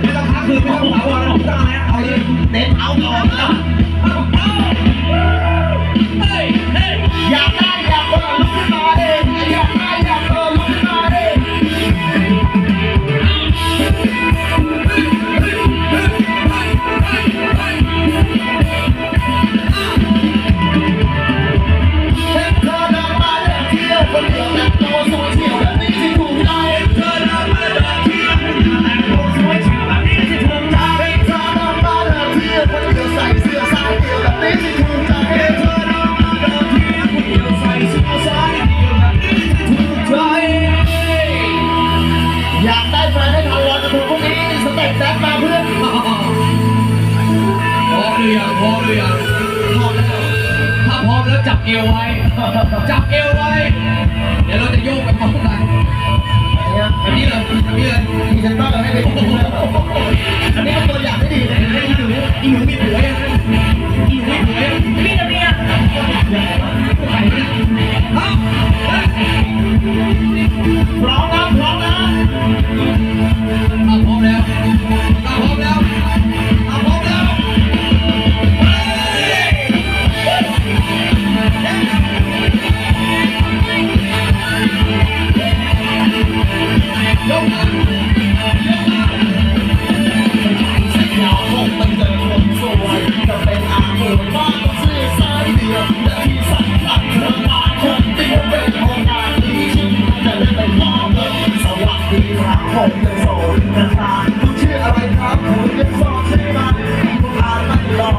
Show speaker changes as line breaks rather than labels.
ไม่ต้องพักคือไม่ต้องเผาวรไม่ต้องอะไรเอาเลย
เด็ดเอาก่อา
พร้อมหรือยัง
พร้อมแล้ว
ถ้าพร้อมแล้วจับเอวไว้ จับเอวไว้ เดี๋ยวเราจะโยกไปพร้อมกันอันนี้เลยแบบนี้เลย
ดีฉันเตอร์ให้เป็นอันนี้เป็นตัวอย่างที่ดีเลยอี
หนูอีหนูมีผัวยังอีหนูมีผัวยังมีแต่เมียใครนะ
พร้อม Oh,